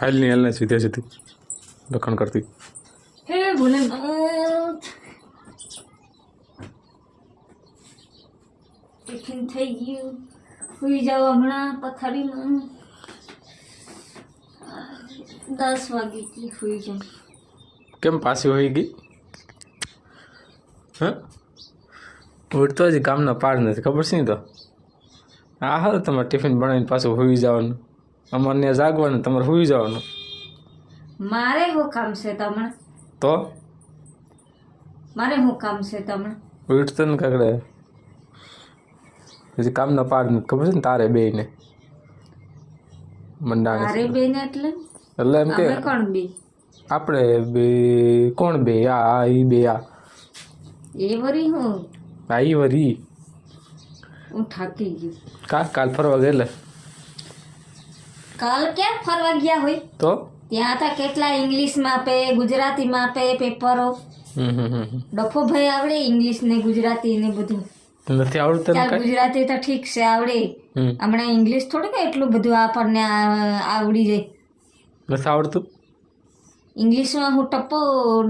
હાલની હાલને સીધે સીધી લખણ કરતી. હે ભોલેનાથ. ટિફિન થઈ ગયું. સુઈ જાવ હમણાં પથારીમાં. દસ વાગેથી સુઈ જાઉં કેમ પાછી હોઈ ગઈ? હા? ઉઠતો જ ગામના પાડ નથી. ખબર છે ને તો? આ હાલ તમારે ટિફિન બનાવીને પાછું હોઈ જવાનું. અમારે જાગવાનું તમારે સુઈ જવાનું. મારે શું કામ છે તમને તો? મારે શું કામ છે તમને ઉઠતો ને કાકડે. હજી કામના પાડ નથી ખબર છે ને તારે બે ને મંડાણ તારે બે ને એટલે? એટલે એમ કે આપણે કોણ બે? આપણે બે કોણ બે? આ આ ઈ બે આ. એ વરી હું? આ ઈ વરી. હું થાકી ગઈ કા કાલ ફરવા ગયેલે? કાલ ક્યાં ફરવા ગયા હોય? તો? ત્યાં હતા કેટલા ઇંગ્લિશમાં આપે ગુજરાતીમાં આપે પેપરો. ડફો ભાઈ આવડે ઇંગ્લિશ ને ગુજરાતી ને બધું? નથી આવડતું ગુજરાતી તો ઠીક છે આવડે. હમણાં ઇંગ્લિશ થોડું કે એટલું બધું આપણને આવડી જાય. નથી આવડતું? ઇંગ્લિશમાં હું ટપ્પો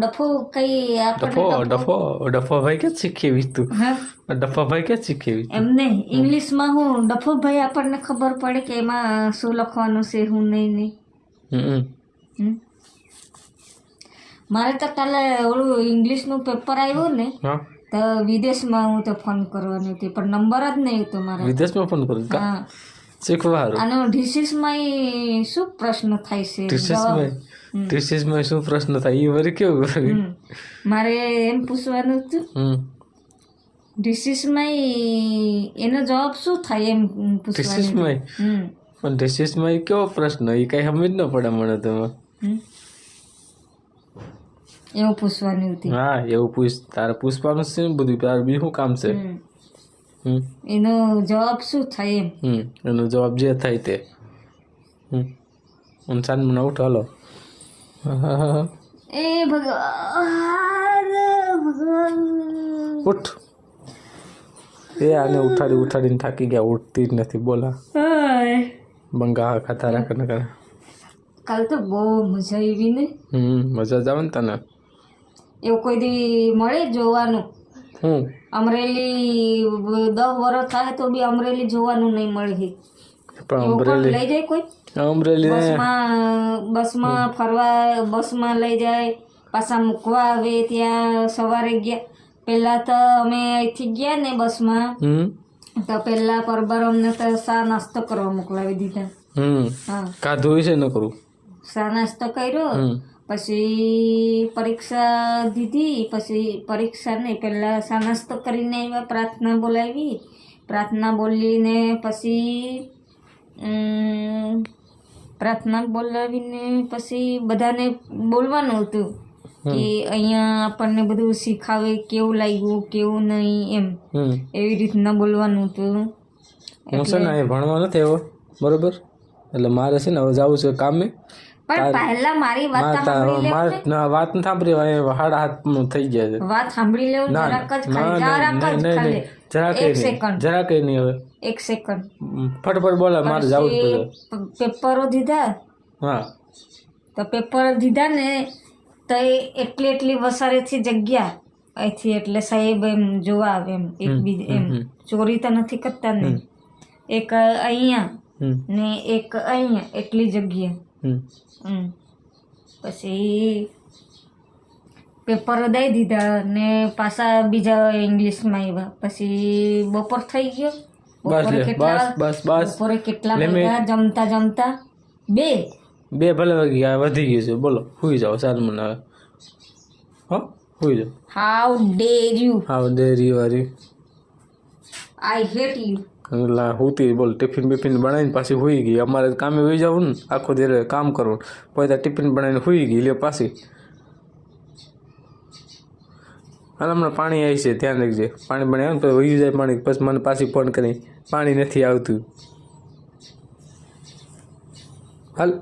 ડફો કઈ ડફો ડફો ડફો ભાઈ કે શીખેવી તું? ડફો ભાઈ કે શીખેવી એમ નહીં ઇંગ્લિશમાં હું ડફો ભાઈ આપણને ખબર પડે કે એમાં શું લખવાનું છે હું નહીં નહીં. મારે તો કાલે ઓલું ઇંગ્લિશનું પેપર આવ્યું ને તો વિદેશમાં હું તો ફોન કરવાની હતી પણ નંબર જ નહીં હતો મારા. વિદેશમાં ફોન કરું? હા. શીખવા અને આનો ડિસીઝમાં શું પ્રશ્ન થાય છે? ટીસીસમાં ટીસીસમાં શું પ્રશ્ન થાય? એ વરી કેવું કરવી મારે એમ પૂછવાનું હતું હમ. ડિસીઝમાં એનો જવાબ શું થાય એમ હમ. પણ ટીસીસમાં એ કેવો પ્રશ્ન? એ કઈ સમજ ન પડે મને તમે. એવું પૂછવાની હતી. હા એવું પૂછ તારે પૂછવાનું છે ને બધું તારે બીજું શું કામ છે? એનો જવાબ શું થાય એમ? એનો જવાબ જે થાય તે. હમ. અને સાંજ મને ઉઠ હાલો એ ભગવાન ભગવાન. ઉઠ. એ આને ઉઠાડી ઉઠાડીને થાકી ગયા ઉઠતી જ નથી બોલા. હાય. બંગા ખાતા રાખે ને કરે કાલ તો બહુ મજા આવી ને. હમ મજા જ આવે ને તને? એવું કોઈ દી મળે જોવાનું? હમ અમરેલી દસ વર્ષ થાય તો બી અમરેલી જોવાનું નહીં મળે. પણ અમરેલી. લઈ જાય કોઈ? અમરેલી બસમાં બસમાં ફરવા બસમાં લઈ જાય પાછા મૂકવા આવે ત્યાં સવારે ગયા. પહેલા તો અમે અહીંથી ગયા ને બસમાં. તો પહેલા પરબર અમને તો સા નાસ્તો કરવા મોકલાવી દીધા. હા. કાધું છે ન કરું. સા નાસ્તો કર્યો. પછી પરીક્ષા દીધી. પછી પરીક્ષા ને પહેલાં સા નાસ્તો કરીને પ્રાર્થના બોલાવી. પ્રાર્થના બોલીને પછી પ્રાર્થના બોલાવીને પછી બધાને બોલવાનું હતું કે અહીંયા આપણને બધું શીખાવે કેવું લાગ્યું કેવું નહીં એમ. એવી રીતના બોલવાનું હતું. હું છે ને ભણવા નથી આવ્યો બરોબર? એટલે મારે છે ને હવે જવું છે કામે. પણ પહેલા મારી વાત સાંભળી ના વાત નથી સાંભળી હાડા હાથ થઈ ગયા છે. વાત સાંભળી લેવું જરાક જ ખાલી જરાક જ ખાલી. જરા કઈ નહીં. સેકન્ડ જરા કઈ નહીં હવે. એક સેકન્ડ ફટફટ બોલા મારે જવું જ પડે પેપરો દીધા? હા. તો પેપર દીધા ને તો એ એટલી એટલી વસારેથી જગ્યા. અહીંથી એટલે સાહેબ એમ જોવા આવે એમ એક બીજ એમ. ચોરી તો નથી કરતા ને. એક અહીંયા ને એક અહીંયા એટલી જગ્યા. પછી પેપર દઈ દીધા ને પાછા બીજા ઇંગ્લિશમાં આવ્યા પછી બપોર થઈ ગયો. બસ બપોરે કેટલા બસ બસ બસ. બપોરે કેટલા વાગ્યા? જમતા જમતા? બે. બે ભલે વાગી ગયા વધી ગયું છે. બોલો સુઈ જાઓ સારું મને હવે. હો સુઈ જાઓ. How dare you how dare you are you. I hate you એટલે હુતી બોલ ટિફિન બિફિન બનાવીને પાછી હોઈ ગઈ. અમારે કામે હોઈ જવું ને આખો દેર કામ કરવું. પછી ટિફિન બનાવીને હોઈ ગઈ લે પાછી. હાલ હમણાં પાણી આવી છે, ધ્યાન રાખજે. પાણી પણ આવે ને વહી જાય પાણી. પછી મને પાછી ફોન કરી પાણી નથી આવતું. હાલ.